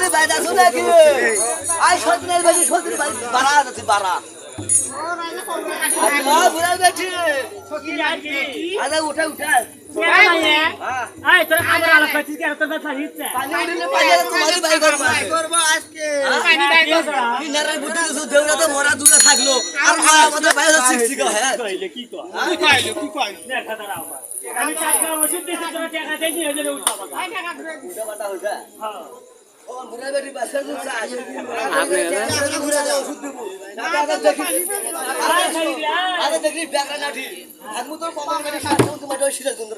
বেটি বাইরে আছো নাকি আই সতীনের বেটি। সতীর বাড়ি বাড়া। আছে বাড়া হ্যাঁ? মরা দূরে থাকল। আর আমাদের বাইরে শিক্ষিকা হ্যাঁ? উল্টা পাল্টা হইছে ও বুড়ার বেটি বাসা দুসা আসে আপনি ঘুরে যাও ওষুধ দেবো টাকা আগে দেখি আগে দেখি ব্যাগরা লাঠি আমি তো কমান করে সাথে তোমার ওই সিরাজ সুন্দর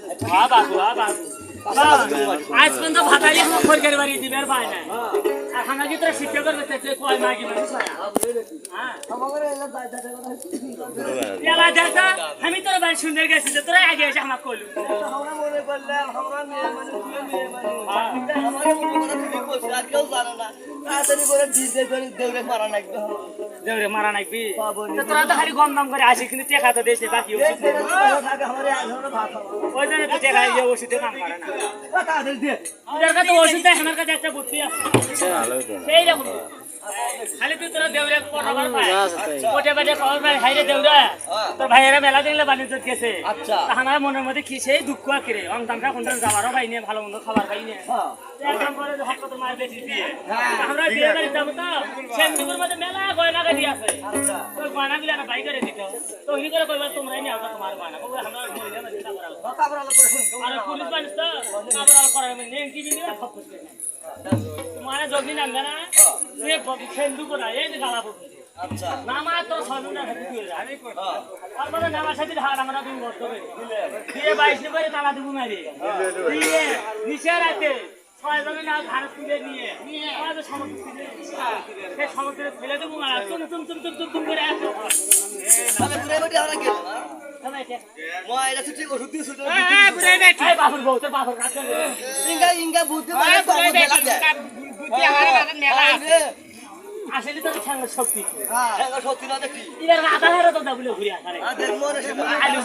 আজ পর্যন্ত ভাতালি সরকারি বাড়ি দিবার পায় না এখন নাকি তোরা শিক্ষকের বেঁচেছে কয় মাগি মানুষ হ্যাঁ। আমাদের এলা দাদা দাদা এলা দেখা আমি তোর বাড়ি সুন্দর গেছি তোরা আগে এসে আমার কইলু। আমরা মনে করলাম আমরা মেয়ে তুই আমার মনে করে দেউরে মারা লাগবে তো তোরা তো খালি গম দাম করে আসি কিন্তু টেকা তো দেশে বাকি আমার ওই তো ওষুধে আমার একটা বুদ্ধি আছে। সেই রকম খালি তুই তোরা দেউরে পায় পটে পেটে খবর পায় হাইরে দেউরা। তোর ভাইয়েরা মেলা দেখলে বাণিজ্য গেছে আচ্ছা। আমার মনের মধ্যে কি সেই দুঃখ আকিরে অন্তামটা কোনটা যাবারও পাই নিয়ে ভালো মন্দ খাবার পাই নিয়ে হ্যাঁ। একদম পরে হক বেশি দিয়ে আমরা বিয়ে বাড়ি যাব তো। সেন্টুকুর মধ্যে মেলা গয়না গাড়ি আছে। ওই গয়না গুলো একটা বাইক করে দিত। তো ওই করে কইবা তোমরাই নিয়ে আসবা তোমার গয়না। কইবা আমরা মহিলা মানুষ না করাবো কাপড় আলো করে শুন আর পুলিশ মানুষ তো আমরা করার নেই। কি বিনি সব করতে তোমার যদি নামবে না সে সেন্টুকু না এই যে গালা পড়ছে আচ্ছা। নামা তো সনুনা হাতে দিয়ে আমি তারপরে নামার সাথে হার আমরা দিন বসতে হবে দিয়ে বাইশ নম্বরে তালা দিব মারি। দিয়ে নিচে রাতে। ছয় জনে না ঘাড় তুলে নিয়ে। আমাদের সমুদ্র সেই সমুদ্রে ফেলে দেবো আর তুম তুম তুম তুম তুম তুম করে আসো। আমি ঘুরে বেটি আমরা গেল না? সবাই কে? মই এটা ছুটি ওষুধ দিয়ে ছুটি এই বাবুর বউ তোর বাবুর কাছে। ইঙ্গা ইঙ্গা বুদ্ধি মানে পাবো মেলা যায়। আসলে তোর সঙ্গে শক্তি হ্যাঁ সত্যি না দেখি। এবার আধা হারে তো দাবলে ঘুরে আসারে আর দেখ সে আলু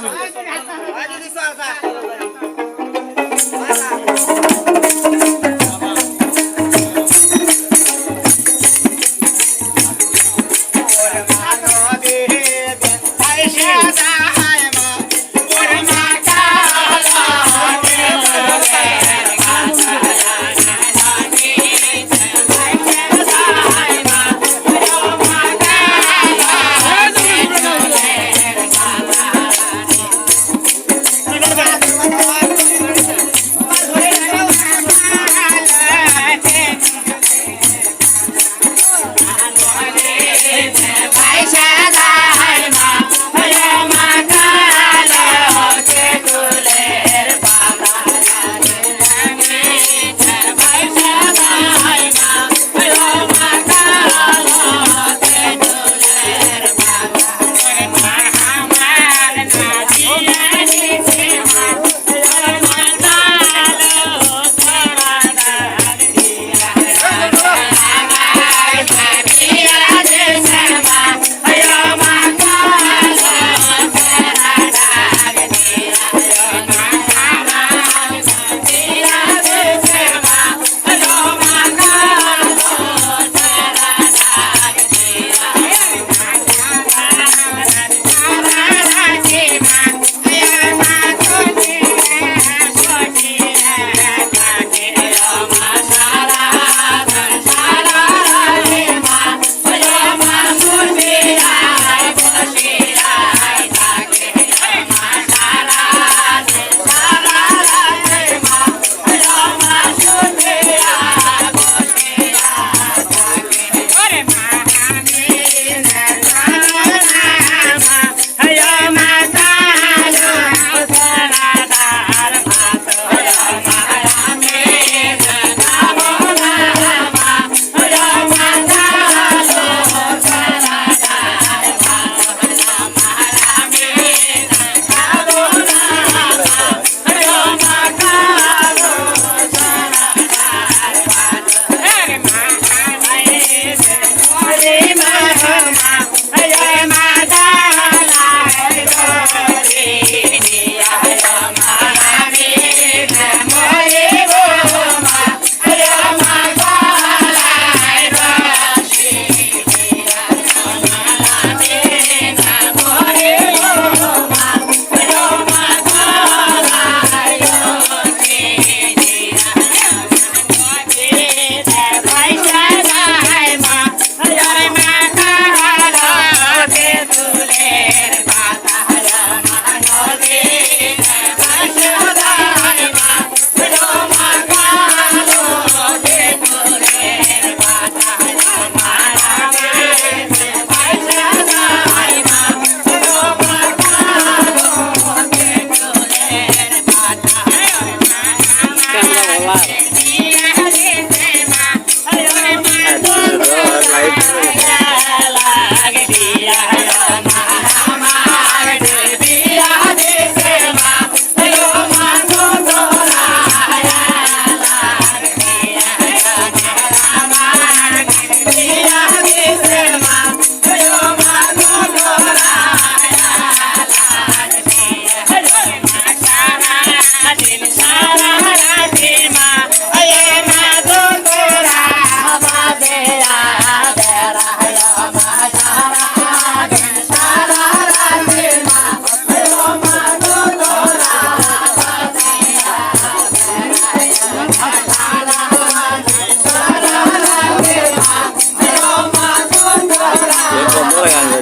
Yes.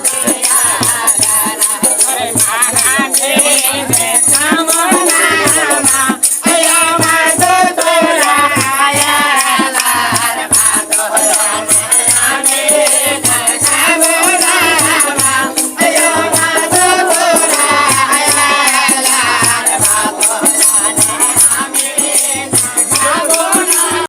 Yeah.